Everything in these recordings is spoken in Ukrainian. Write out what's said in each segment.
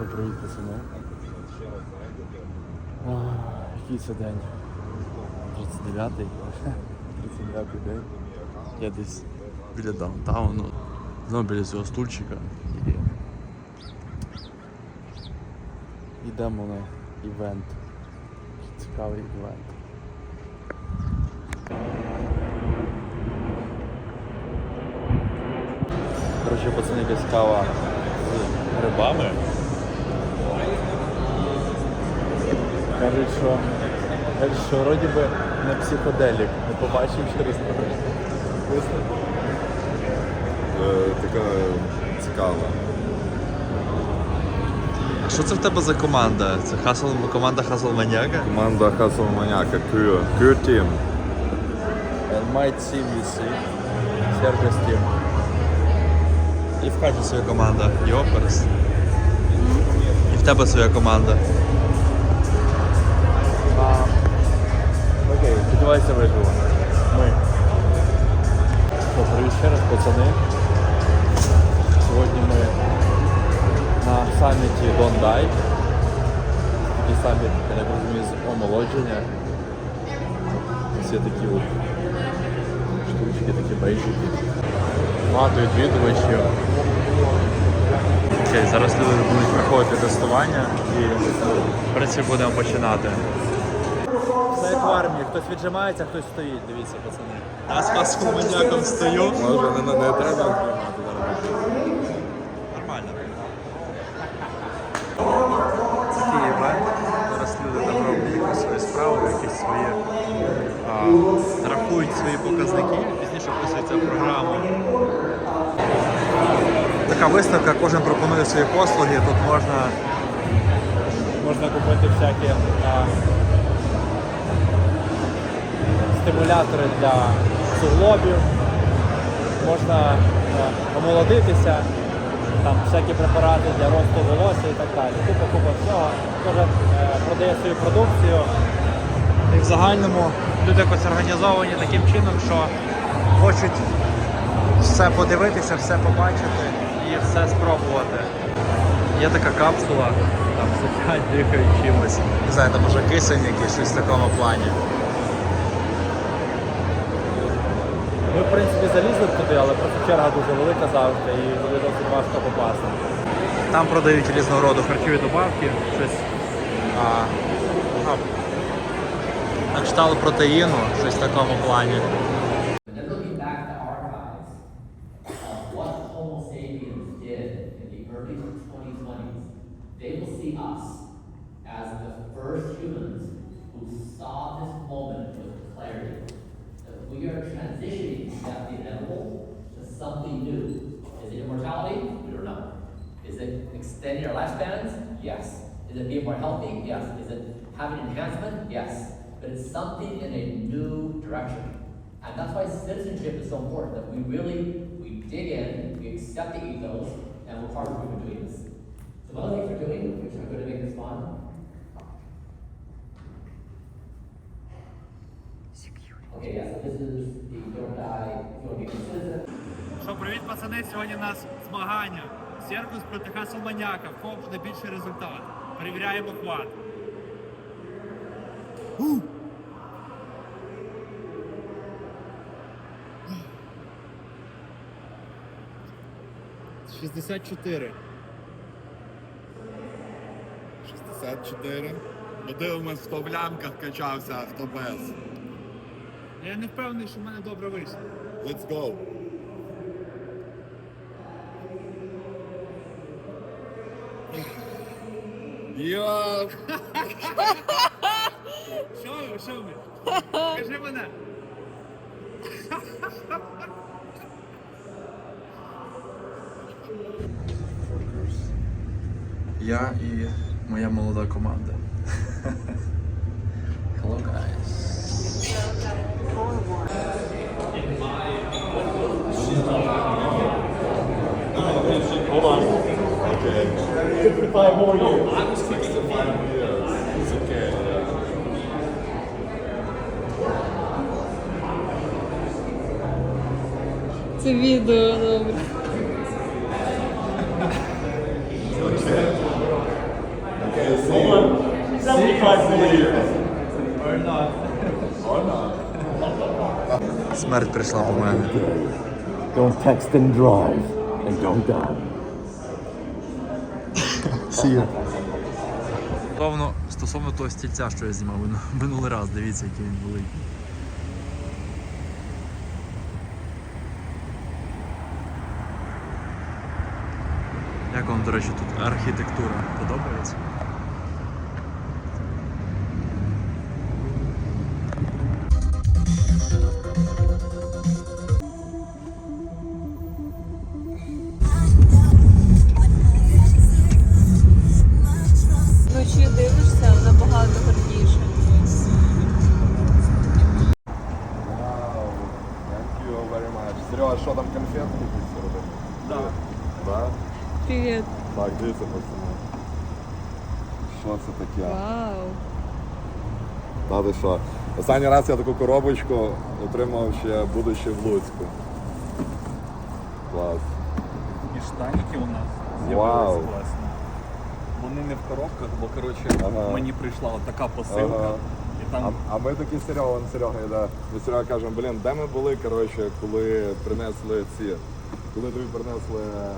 Ну, привіт, пацани. Який це день? 39-й. 39-й день. Я десь біля даунтауну. Знову біля цього стульчика. Йдемо на івент. Цікавий івент. Коротше, пацани, якась кава з грибами. Кажуть, що, що вроді би не психоделік. Не побачив через трохи. Е, така цікава. А що це в тебе за команда? Це хасл, команда Хасл Маніака? Команда Хасл Маняка, Кюр. Кюр Тім. Might Team VC. Сервіс Team. І в хаті своя команда. Йоперс. І в тебе своя команда. Сподіваюся, виживу. Ми. Привіт ще раз, пацани. Сьогодні ми на саміті Die. Такий саміт, я так розумію, з омолодження. Є такі от штучки, такі бейджики. Багато відвідувачів. Окей, зараз люди будуть проходити тестування і принципі будемо починати. В армії, хтось віджимається, хтось стоїть, дивіться, пацани. Я з хаском маньяком стою. Може, не, не, не треба знімати зараз. Нормально. Такий івент. Зараз люди там роблять якусь свою справу, якісь свої а, рахують свої показники, пізніше вписується в програму. Така виставка, кожен пропонує свої послуги. Тут можна, можна купити всякі а, стимулятори для суглобів, можна омолодитися, там всякі препарати для росту волосся і так далі. Купа купа всього. Кожен е, продає свою продукцію. І в загальному люди якось організовані таким чином, що хочуть все подивитися, все побачити і все спробувати. Є така капсула, там сидять, дихають чимось. Не знаю, там може кисень якийсь в такому плані. Ми, в принципі, залізли б туди, але просто черга дуже велика завжди і туди досить важко попасти. Там продають різного роду харчові добавки, щось а, а, на кшталт протеїну, щось в такому плані. When they're looking back at the archives of what Homo sapiens did in the early 2020s, they will see us as the first humans who saw this moment something new. Is it immortality? We don't know. Is it extending our lifespans? Yes. Is it being more healthy? Yes. Is it having enhancement? Yes. But it's something in a new direction. And that's why citizenship is so important, that we really, we dig in, we accept the ethos, and we're part of the group of doing this. So one of the things we're doing, which are going to make this fun, Okay, yeah, so this is Що, привіт, пацани! Сьогодні у нас змагання. Серкус проти Хаселманяка. В кого буде більший результат? Перевіряємо хват. Шістдесят чотири. 64. Подивимось, хто в лямках качався, а хто без. Я не впевнений, що в мене добре вийшло. Let's go. Йо! Що ви, що ви? Кажи мене. Я і моя молода команда. 55 more years. I was years. It's okay. Це відео добре. More years. Or not. Or not. Смерть прийшла по мене. Don't text and drive and don't die. Стосовно, стосовно того стільця, що я знімав минулий раз, дивіться, який він великий. Як вам, до речі, тут архітектура подобається? Там конфетки якісь робити? Так. Да? Привіт. Так, дивіться, пацани. Що це таке? Вау. Та ти що? Останній раз я таку коробочку отримав ще будучи в Луцьку. Клас. І штаніки у нас Вау. з'явились класні. Вони не в коробках, бо коротше Ага. мені прийшла от така посилка. Ага. Там А, а ми такі Серега, вон Серега йде. Ми Серега кажемо, блін, де ми були, коротше, коли принесли ці, коли тобі принесли а,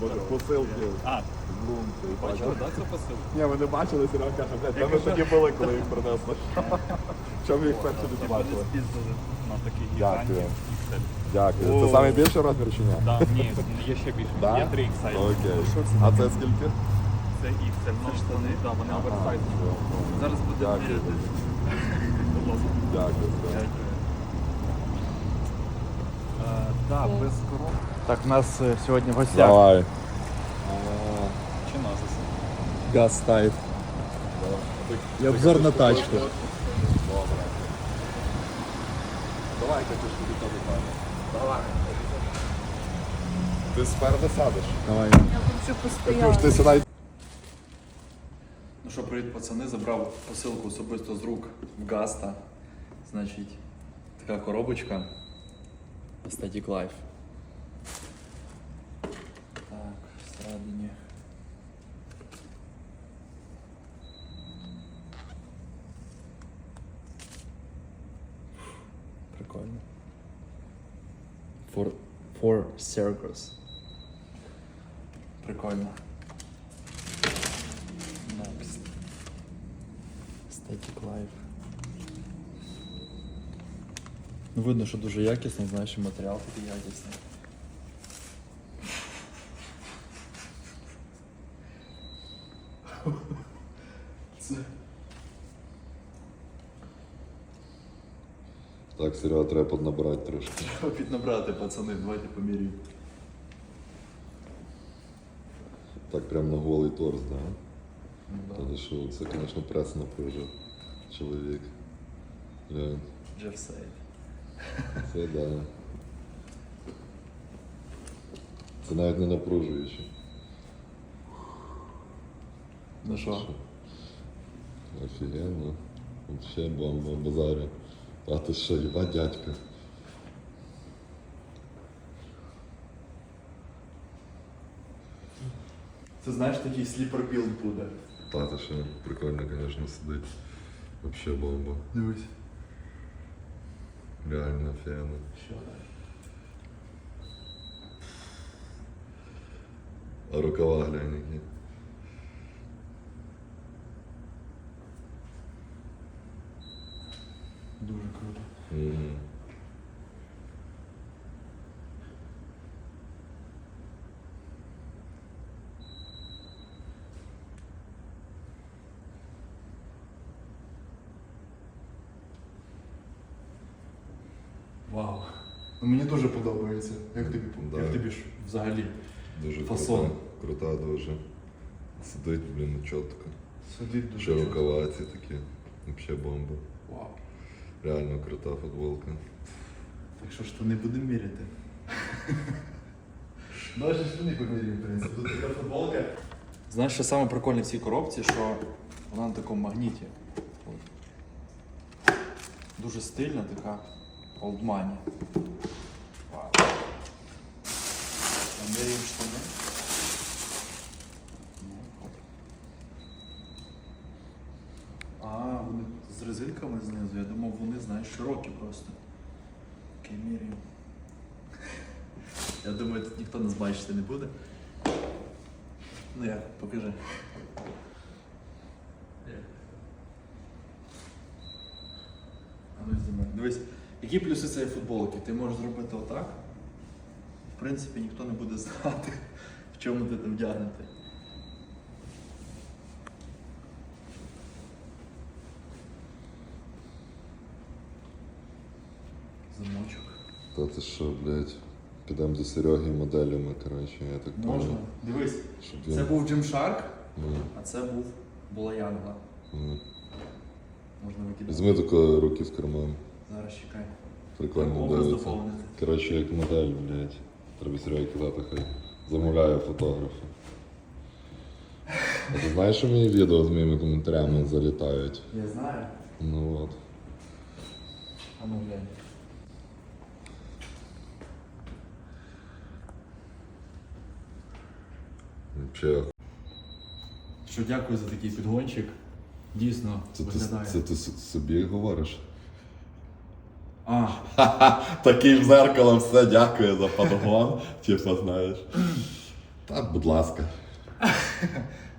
боже, посилки А, з Лунки. бачили, да, цю посилку? Ні, ми не бачили, Серега каже, блядь, де ми кажу- тоді були, коли їх принесли. Чому ми їх перші не Вони побачили? спіздили на такий Дякую. гігантів. Дякую. О. Це найбільший розмір чи ні? Да, ні, є ще більше. Да? Є 3 XL. Окей. А це скільки? Це XL. Ну, вони, да, вони оверсайз. Зараз буде Дякую. міряти. Будь ласка. Дякую. Серега. Так, без коробки. Так, у нас е, сьогодні в гостях. Давай. Чи назис? Газ тайп. І обзор на тачку. Давай, Катюш, тобі то питання. Давай. Ти спереду садиш. Давай. Я хочу Катюш, ти постояти. сідай. Що, привіт, пацани. Забрав посилку особисто з рук в Гаста. Значить, така коробочка. Static Life. Так, всередині. Прикольно. For, for circus. Прикольно. Static Life. Ну, видно, що дуже якісний, знаєш, і матеріал такий якісний. Це Так, Серега, треба поднабрати трошки. треба піднабрати, пацани, давайте поміряємо. Так прям на голий торс, да? Та що, це, звісно, прес напружив чоловік. Глянь, Джерсейд. це да. Це навіть не напружуюче. Ну що? Офігенно. Вообще бомба, базарі. А ти що, їба дядька. Це знаєш, такий сліпер білд буде. Та що, прикольно, звісно, сидить. Вообще бомба. Дивись. Реально офігенно. Що? А рукава глянь які. Дуже круто. Мгм. Вау. Ну, мені дуже подобається. Як тобі, Да. як тобі ж взагалі? Дуже Фасон. крута, крута дуже. Сидить, блін, чітко. Сидить дуже чітко. такі. Вообще бомба. Вау. Реально крута футболка. Так що ж то не будемо міряти? Даже штани поміряємо, в принципі. Тут така футболка. Знаєш, що саме прикольне в цій коробці, що вона на такому магніті. От. Дуже стильна така олдмані. Вау. А міряємо штани. Ну, оп. А, резинками знизу. Я думав, вони, знаєш, широкі просто. Окей, міряю. Я думаю, тут ніхто нас бачити не буде. Ну як, покажи. А ну знімай. Дивись, які плюси цієї футболки? Ти можеш зробити отак. В принципі, ніхто не буде знати, в чому ти там вдягнутий. Замочок. Та ти що, блядь, підемо до Сереги моделями, коротше, я так Можна. понял. Дивись, Щоб він- це був Gymshark, Ну, а це був була Янгла. ну. Можна викидати. Візьми тако руки в карман. Зараз чекай. Прикольно Образ дивиться. доповнити. Коротше, як модель, блядь. Треба Сереги казати, хай замовляє фотографа. А ти знаєш, що мої відео з моїми коментарями залітають? Я знаю. Ну от. А ну глянь. Вообще, Що дякую за такий підгончик. Дійсно це ти, виглядає. це ти с- собі говориш? А, Таким зеркалом все дякую за подгон, типа знаєш. Та, будь ласка.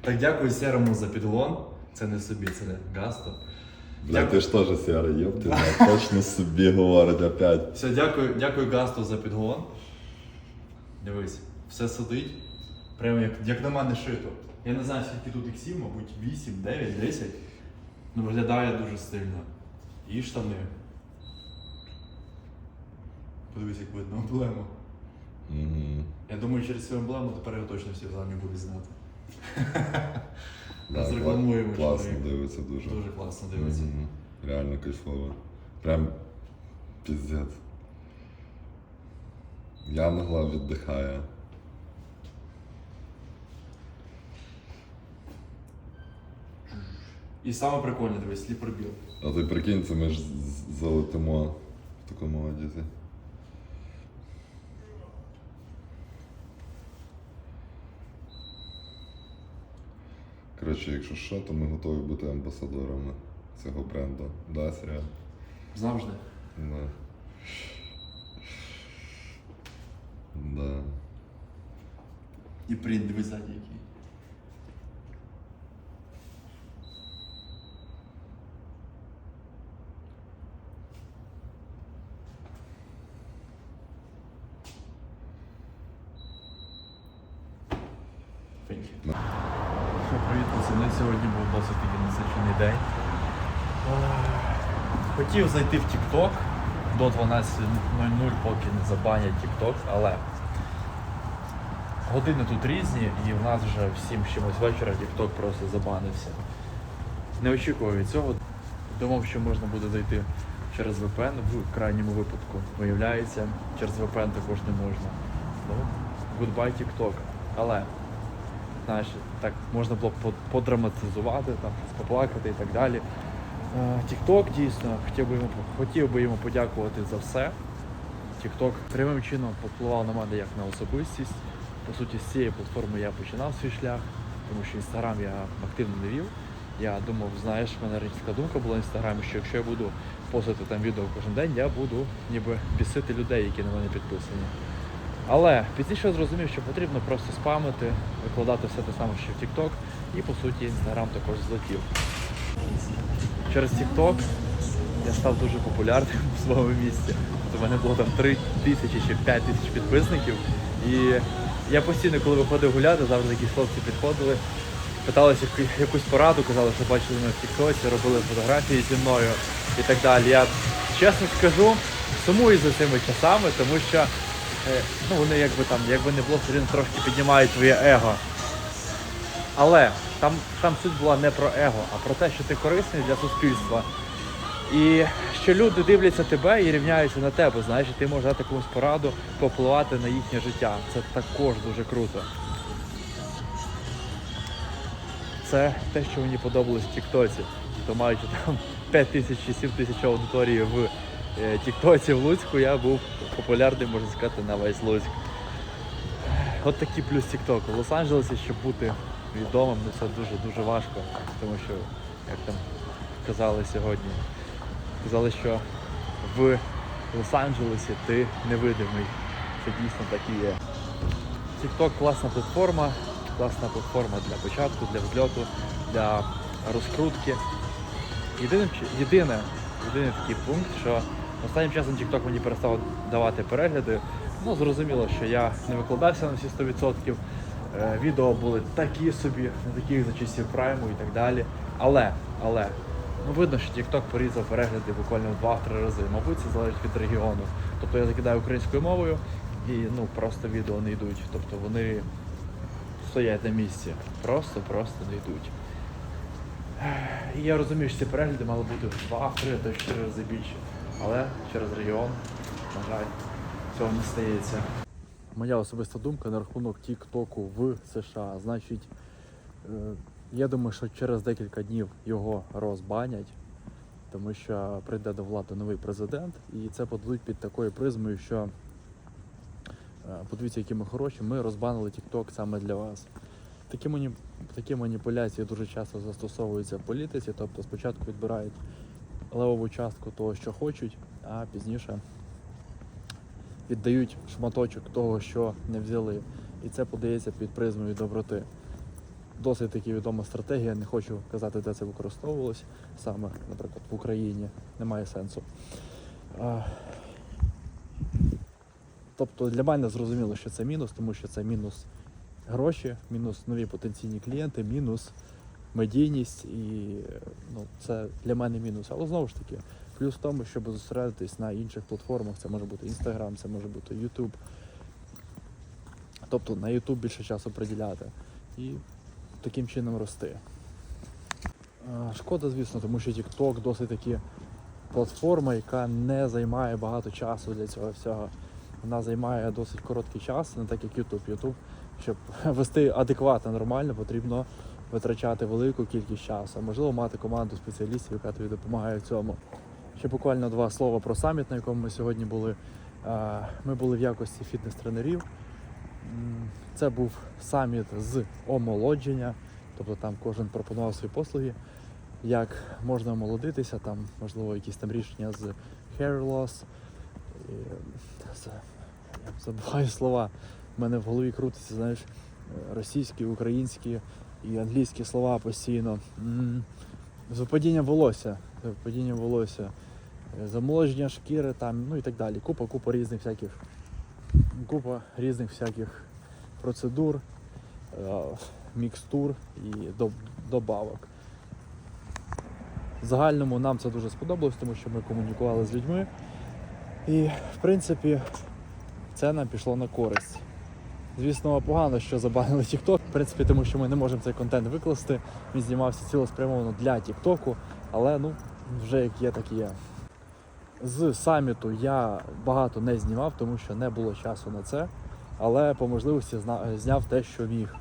так дякую серому за підгон. Це не собі, це Гасто. Бля, ти ж теж сяра, йоп, ти точно собі говорить опять. Все, дякую, дякую Гасту за підгон. Дивись, все сидить. Прямо як, як на мене шито. Я не знаю, скільки тут іксів, мабуть, 8, 9, 10. Ну виглядає дуже стильно. І штани. Подивись, як видно емблему. Угу. Я думаю, через цю емблему тепер його точно всі в замі будуть знати. Да, Зрекламуємо, кла- класно дивиться дуже. Дуже класно дивиться. Мгм. Реально кайфово. Прям піздець. Янгла віддихає. І саме прикольне, дивись, сліпорбіл. А ти прикинь, це ми ж з- залетимо в такому одязі. Коротше, якщо що, то ми готові бути амбасадорами цього бренду. Да, Серега? Завжди. Да. Да. І принт, ззаді який. Thank you. Що, привіт, пацани. Сьогодні був досить такий насичений день. Хотів зайти в TikTok до 12.00, поки не забанять TikTok, але години тут різні, і в нас вже в 7 чимось вечора TikTok просто забанився. Не очікував від цього. Думав, що можна буде зайти через VPN в крайньому випадку. Виявляється, через VPN також не можна. Ну, goodbye TikTok. Але, знаєш, так можна було подраматизувати, там, поплакати і так далі. Е, TikTok дійсно хотів би йому, хотів би йому подякувати за все. TikTok прямим чином повпливав на мене як на особистість. По суті, з цієї платформи я починав свій шлях, тому що Інстаграм я активно не вів. Я думав, знаєш, в мене така думка була в інстаграмі, що якщо я буду постити там відео кожен день, я буду ніби бісити людей, які на мене підписані. Але пізніше зрозумів, що потрібно просто спамити, викладати все те саме, що в TikTok, і по суті Інстаграм також злетів. Через TikTok я став дуже популярним в своєму місці. Тобто в мене було там 3 тисячі чи 5 тисяч підписників. І я постійно, коли виходив гуляти, завжди якісь хлопці підходили, питалися якусь пораду, казали, що бачили мене в Тіктоці, робили фотографії зі мною і так далі. Я чесно скажу, сумую за цими часами, тому що ну, вони якби там, якби не було, все трошки піднімають твоє его. Але там, там суть була не про его, а про те, що ти корисний для суспільства. І що люди дивляться тебе і рівняються на тебе, знаєш, і ти можеш дати комусь пораду, попливати на їхнє життя. Це також дуже круто. Це те, що мені подобалось в Тіктоці. То маючи там 5 тисяч чи 7 тисяч аудиторії в е, Тіктоці в Луцьку, я був популярний, можна сказати, на весь Луцьк. От такий плюс TikTok. В Лос-Анджелесі, щоб бути відомим, ну це дуже-дуже важко, тому що як там казали сьогодні. Казали, що в Лос-Анджелесі ти невидимий. Це дійсно так і є. TikTok класна платформа, класна платформа для початку, для взльоту, для розкрутки. Єдине, єдине, єдиний такий пункт, що останнім часом TikTok мені перестав давати перегляди. Ну, зрозуміло, що я не викладався на всі 100%. Е, Відео були такі собі, не такі за часів прайму і так далі. Але, але, ну видно, що TikTok порізав перегляди буквально в 2-3 рази. Мабуть, це залежить від регіону. Тобто я закидаю українською мовою і ну просто відео не йдуть. Тобто вони стоять на місці. Просто, просто не йдуть. І я розумію, що ці перегляди мали бути в 2, 3, то 4 рази більше. Але через регіон, на жаль, цього не стається. Моя особиста думка на рахунок Тіктоку в США. Значить, е, я думаю, що через декілька днів його розбанять, тому що прийде до влади новий президент, і це подадуть під такою призмою, що е, подивіться, які ми хороші, ми розбанили TikTok саме для вас. Такі, мані... такі маніпуляції дуже часто застосовуються в політиці, тобто спочатку відбирають левову частку того, що хочуть, а пізніше віддають шматочок того, що не взяли. І це подається під призмою доброти. Досить таки відома стратегія, не хочу казати, де це використовувалось саме, наприклад, в Україні. Немає сенсу. Тобто для мене зрозуміло, що це мінус, тому що це мінус гроші, мінус нові потенційні клієнти, мінус медійність і ну, це для мене мінус. Але знову ж таки, плюс в тому, щоб зосередитись на інших платформах, це може бути Instagram, це може бути YouTube. Тобто на YouTube більше часу приділяти і таким чином рости. Шкода, звісно, тому що TikTok досить таки платформа, яка не займає багато часу для цього всього. Вона займає досить короткий час, не так як YouTube. YouTube, щоб вести адекватно, нормально, потрібно витрачати велику кількість часу. Можливо, мати команду спеціалістів, яка тобі допомагає в цьому. Ще буквально два слова про саміт, на якому ми сьогодні були. Ми були в якості фітнес-тренерів. Це був саміт з омолодження, тобто там кожен пропонував свої послуги, як можна омолодитися, там, можливо, якісь там рішення з hair loss. І, забуваю слова. У мене в голові крутиться, знаєш, е, російські, українські і англійські слова постійно. М, Випадіння волосся, випадіння волосся, е, замоложення шкіри там, ну і так далі. Купа, купа різних всяких, купа різних всяких процедур, е, мікстур і добавок. В загальному нам це дуже сподобалось, тому що ми комунікували з людьми. І, в принципі, це нам пішло на користь. Звісно, погано, що забанили TikTok, в принципі, тому що ми не можемо цей контент викласти. Він знімався цілеспрямовано для TikTok, але ну, вже як є, так і є. З саміту я багато не знімав, тому що не було часу на це, але по можливості зняв те, що міг.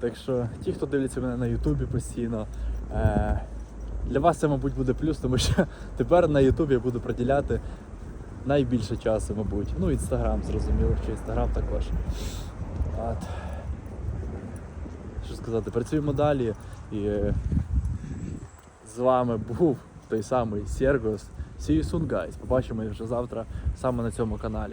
Так що ті, хто дивляться мене на Ютубі постійно, е- для вас це, мабуть, буде плюс, тому що тепер на Ютубі я буду приділяти найбільше часу, мабуть. Ну, інстаграм, зрозуміло, що інстаграм також. От. Що сказати, працюємо далі. І з вами був той самий Сергос. See you soon, guys. Побачимо вже завтра саме на цьому каналі.